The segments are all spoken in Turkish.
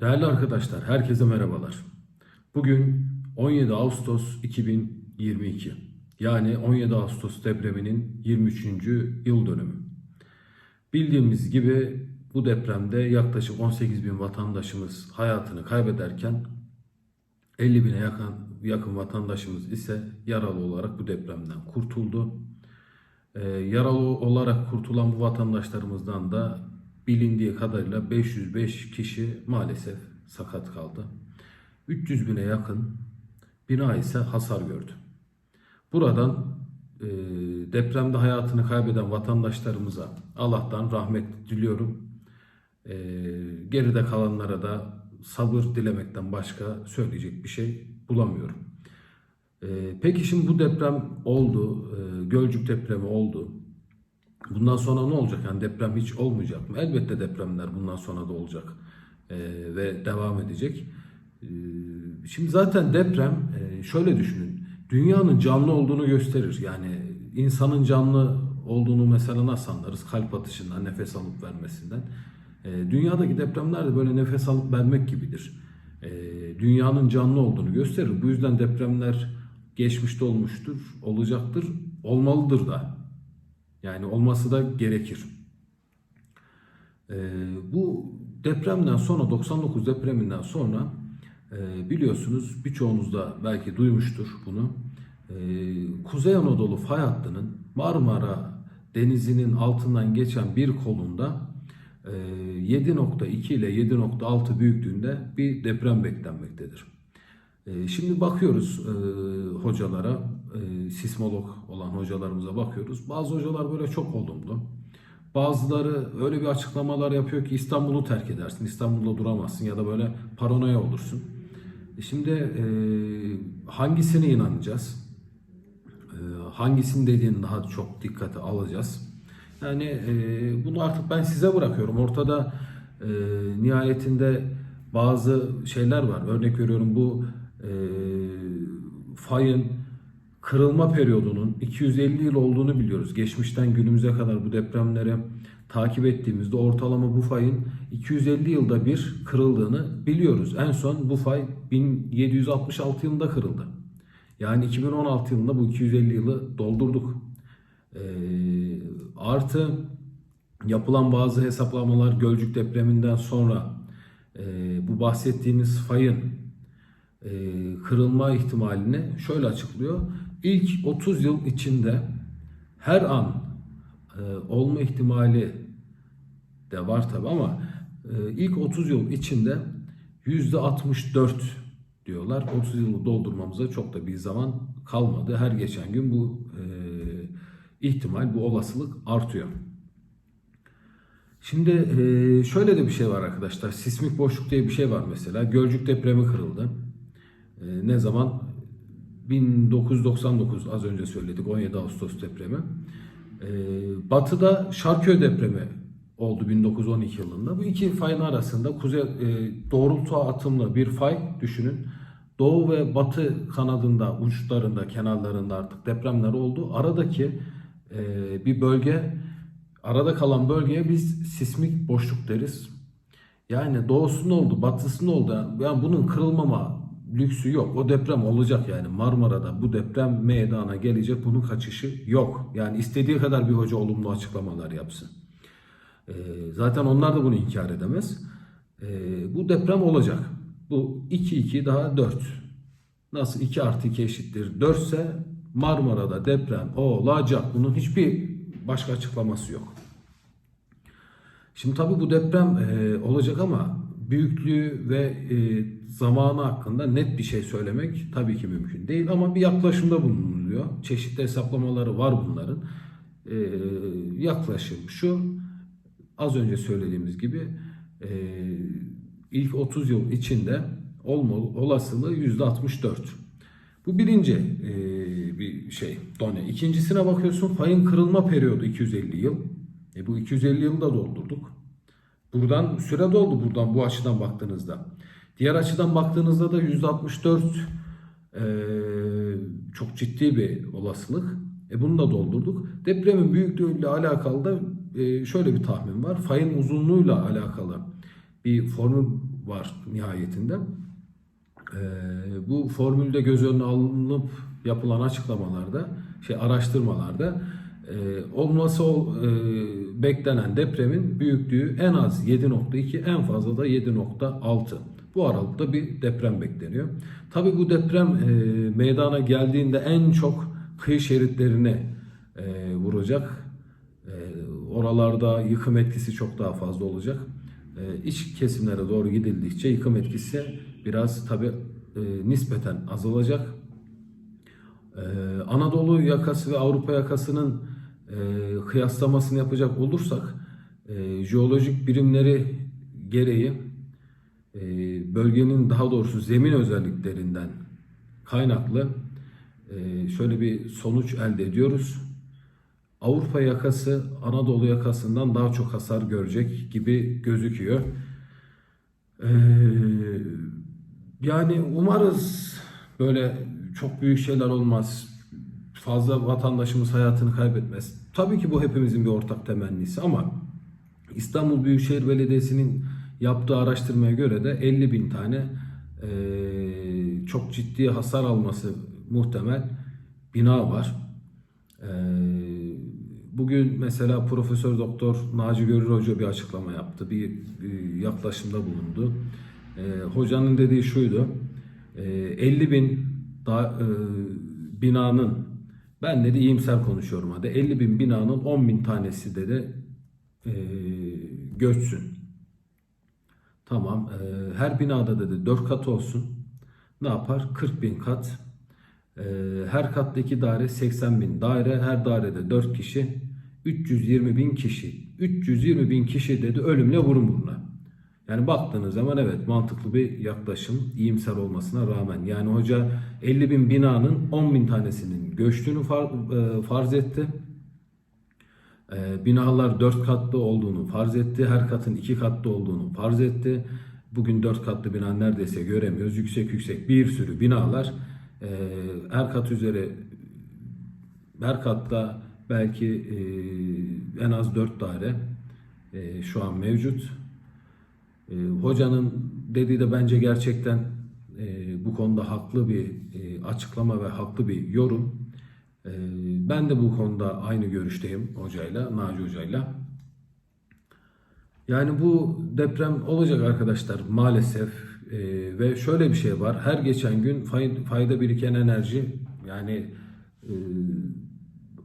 Değerli arkadaşlar, herkese merhabalar. Bugün 17 Ağustos 2022. Yani 17 Ağustos depreminin 23. yıl dönümü. Bildiğimiz gibi bu depremde yaklaşık 18 bin vatandaşımız hayatını kaybederken 50 bine yakın, yakın vatandaşımız ise yaralı olarak bu depremden kurtuldu. Ee, yaralı olarak kurtulan bu vatandaşlarımızdan da bilindiği kadarıyla 505 kişi maalesef sakat kaldı. 300 bine yakın bina ise hasar gördü. Buradan e, depremde hayatını kaybeden vatandaşlarımıza Allah'tan rahmet diliyorum. E, geride kalanlara da sabır dilemekten başka söyleyecek bir şey bulamıyorum. E, peki şimdi bu deprem oldu, e, Gölcük depremi oldu. Bundan sonra ne olacak? Yani deprem hiç olmayacak mı? Elbette depremler bundan sonra da olacak e, ve devam edecek. E, şimdi zaten deprem e, şöyle düşünün. Dünyanın canlı olduğunu gösterir. Yani insanın canlı olduğunu mesela nasıl anlarız? Kalp atışından, nefes alıp vermesinden. E, dünyadaki depremler de böyle nefes alıp vermek gibidir. E, dünyanın canlı olduğunu gösterir. Bu yüzden depremler geçmişte olmuştur, olacaktır, olmalıdır da. Yani olması da gerekir. Ee, bu depremden sonra 99 depreminden sonra e, biliyorsunuz birçoğunuz da belki duymuştur bunu. Ee, Kuzey Anadolu fay hattının Marmara Denizi'nin altından geçen bir kolunda e, 7.2 ile 7.6 büyüklüğünde bir deprem beklenmektedir. E, Şimdi bakıyoruz e, hocalara, e, sismolog olan hocalarımıza bakıyoruz. Bazı hocalar böyle çok olumlu. Bazıları öyle bir açıklamalar yapıyor ki İstanbul'u terk edersin, İstanbul'da duramazsın ya da böyle paranoya olursun. E Şimdi e, hangisine inanacağız? E, hangisinin dediğini daha çok dikkate alacağız. Yani e, bunu artık ben size bırakıyorum. Ortada e, nihayetinde bazı şeyler var. Örnek veriyorum bu e, fayın kırılma periyodunun 250 yıl olduğunu biliyoruz. Geçmişten günümüze kadar bu depremleri takip ettiğimizde ortalama bu fayın 250 yılda bir kırıldığını biliyoruz. En son bu fay 1766 yılında kırıldı. Yani 2016 yılında bu 250 yılı doldurduk. E, artı yapılan bazı hesaplamalar Gölcük depreminden sonra e, bu bahsettiğimiz fayın e, kırılma ihtimalini şöyle açıklıyor. İlk 30 yıl içinde her an e, olma ihtimali de var tabi ama e, ilk 30 yıl içinde %64 diyorlar. 30 yılı doldurmamıza çok da bir zaman kalmadı. Her geçen gün bu e, ihtimal, bu olasılık artıyor. Şimdi e, şöyle de bir şey var arkadaşlar. Sismik boşluk diye bir şey var mesela. Gölcük depremi kırıldı. E, ne zaman? 1999 az önce söyledik 17 Ağustos depremi. E, batı'da Şarköy depremi oldu 1912 yılında. Bu iki fayın arasında kuzey e, doğrultu atımlı bir fay düşünün. Doğu ve batı kanadında, uçlarında, kenarlarında artık depremler oldu. Aradaki e, bir bölge, arada kalan bölgeye biz sismik boşluk deriz. Yani doğusunda oldu, batısında oldu. Yani bunun kırılmama lüksü yok. O deprem olacak yani Marmara'da bu deprem meydana gelecek. Bunun kaçışı yok. Yani istediği kadar bir hoca olumlu açıklamalar yapsın. Ee, zaten onlar da bunu inkar edemez. Ee, bu deprem olacak. Bu 2-2 daha 4. Nasıl 2 artı 2 eşittir 4 ise Marmara'da deprem olacak. Bunun hiçbir başka açıklaması yok. Şimdi tabii bu deprem e, olacak ama büyüklüğü ve e, zamanı hakkında net bir şey söylemek tabii ki mümkün değil ama bir yaklaşımda bulunuluyor. Çeşitli hesaplamaları var bunların. E, yaklaşım şu az önce söylediğimiz gibi e, ilk 30 yıl içinde olma olasılığı %64. Bu birinci e, bir şey done. İkincisine bakıyorsun fayın kırılma periyodu 250 yıl. E, bu 250 yılı da doldurduk. Buradan süre doldu buradan bu açıdan baktığınızda. Diğer açıdan baktığınızda da %64 e, çok ciddi bir olasılık. E bunu da doldurduk. Depremin büyüklüğüyle alakalı da e, şöyle bir tahmin var. Fayın uzunluğuyla alakalı bir formül var nihayetinde. Ee, bu formülde göz önüne alınıp yapılan açıklamalarda, şey araştırmalarda e, olması ol- e, beklenen depremin büyüklüğü en az 7.2, en fazla da 7.6. Bu aralıkta bir deprem bekleniyor. Tabii bu deprem e, meydana geldiğinde en çok kıyı şeritlerine vuracak. E, oralarda yıkım etkisi çok daha fazla olacak. İç kesimlere doğru gidildikçe yıkım etkisi biraz tabi nispeten azalacak. Anadolu yakası ve Avrupa yakasının kıyaslamasını yapacak olursak e, jeolojik birimleri gereği e, bölgenin daha doğrusu zemin özelliklerinden kaynaklı e, şöyle bir sonuç elde ediyoruz. Avrupa yakası Anadolu yakasından daha çok hasar görecek gibi gözüküyor. Ee, yani umarız böyle çok büyük şeyler olmaz. Fazla vatandaşımız hayatını kaybetmez. Tabii ki bu hepimizin bir ortak temennisi ama İstanbul Büyükşehir Belediyesi'nin yaptığı araştırmaya göre de 50 bin tane eee, çok ciddi hasar alması muhtemel bina var. Eee, Bugün mesela Profesör Doktor Naci Görür Hoca bir açıklama yaptı, bir, bir yaklaşımda bulundu. Eee, hocanın dediği şuydu, eee, 50 bin da, eee, binanın, ben dedi iyimser konuşuyorum hadi, 50 bin binanın 10 bin tanesi dedi eee göçsün. Tamam. eee, her binada dedi 4 kat olsun. Ne yapar? 40 bin kat. Eee, her katta iki daire 80 bin daire. Her dairede 4 kişi. 320 bin kişi. 320 bin kişi dedi ölümle burun buruna. Yani baktığınız zaman evet mantıklı bir yaklaşım iyimser olmasına rağmen. Yani hoca 50 bin binanın 10 bin tanesinin göçtüğünü far- eee, farz etti. Ee, binalar dört katlı olduğunu farz etti. Her katın iki katlı olduğunu farz etti. Bugün dört katlı bina neredeyse göremiyoruz. Yüksek yüksek bir sürü binalar. Ee, her kat üzeri her katta belki e, en az dört daire e, şu an mevcut. E, hocanın dediği de bence gerçekten e, bu konuda haklı bir e, açıklama ve haklı bir yorum. E, ben de bu konuda aynı görüşteyim hocayla, Naci hocayla. Yani bu deprem olacak arkadaşlar maalesef E, ve şöyle bir şey var. Her geçen gün fay- fayda biriken enerji yani e,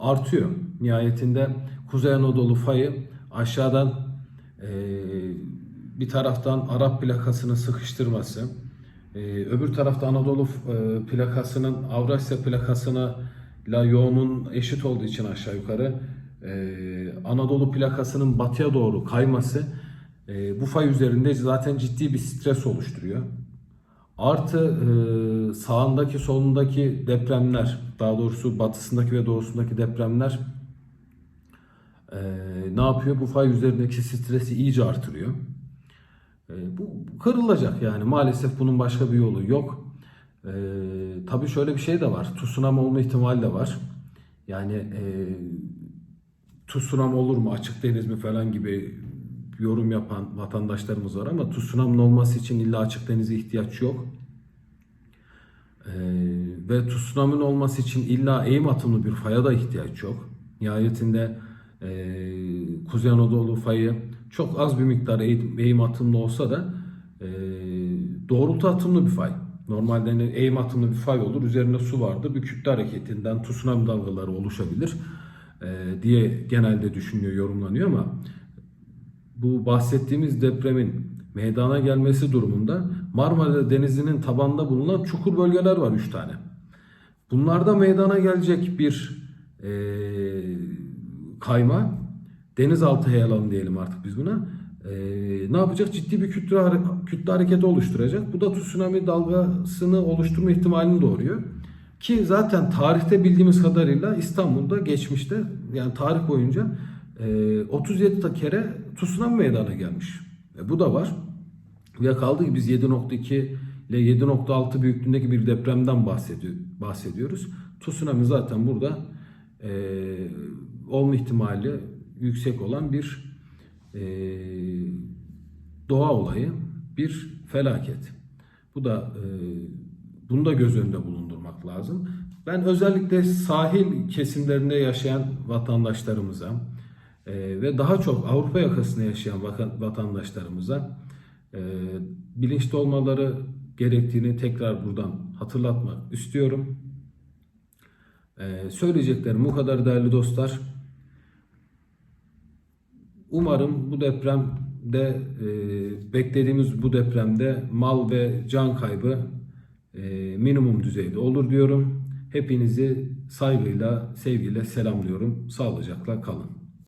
artıyor. Nihayetinde Kuzey Anadolu fayı aşağıdan e, bir taraftan Arap plakasını sıkıştırması, e, öbür tarafta Anadolu e, plakasının Avrasya plakasına la yoğunun eşit olduğu için aşağı yukarı e, Anadolu plakasının batıya doğru kayması bu fay üzerinde zaten ciddi bir stres oluşturuyor. Artı sağındaki solundaki depremler, daha doğrusu batısındaki ve doğusundaki depremler e, ne yapıyor? Bu fay üzerindeki stresi iyice artırıyor. E, bu kırılacak yani maalesef bunun başka bir yolu yok. E, tabii şöyle bir şey de var. Tsunami olma ihtimali de var. Yani e, tsunami olur mu, açık deniz mi falan gibi yorum yapan vatandaşlarımız var ama tsunami'nin olması için illa açık denize ihtiyaç yok. Ee, ve tsunami'nin olması için illa eğim atımlı bir faya da ihtiyaç yok. Nihayetinde e, Kuzey Anadolu fayı çok az bir miktar eğim, eğim atımlı olsa da e, doğrultu atımlı bir fay. Normalde hani eğim atımlı bir fay olur. Üzerinde su vardır. Bir kütle hareketinden tsunami dalgaları oluşabilir e, diye genelde düşünüyor, yorumlanıyor ama bu bahsettiğimiz depremin meydana gelmesi durumunda Marmara Denizi'nin tabanında bulunan çukur bölgeler var 3 tane. Bunlarda meydana gelecek bir e, kayma, denizaltı heyelanı diyelim artık biz buna. E, ne yapacak? Ciddi bir kütle, kütle hareketi oluşturacak. Bu da tsunami dalgasını oluşturma ihtimalini doğuruyor. Ki zaten tarihte bildiğimiz kadarıyla İstanbul'da geçmişte yani tarih boyunca e, 37 ta kere tsunami meydana gelmiş. E, bu da var. Ve kaldı ki biz 7.2 ile 7.6 büyüklüğündeki bir depremden bahsediyor, bahsediyoruz. Tsunami zaten burada e, olma ihtimali yüksek olan bir e, doğa olayı, bir felaket. Bu da e, bunu da göz önünde bulundurmak lazım. Ben özellikle sahil kesimlerinde yaşayan vatandaşlarımıza e, ve daha çok Avrupa yakasında yaşayan vatandaşlarımıza e, bilinçli olmaları gerektiğini tekrar buradan hatırlatmak istiyorum. E, söyleyeceklerim bu kadar değerli dostlar. Umarım bu depremde e, beklediğimiz bu depremde mal ve can kaybı e, minimum düzeyde olur diyorum. Hepinizi saygıyla, sevgiyle selamlıyorum. Sağlıcakla kalın.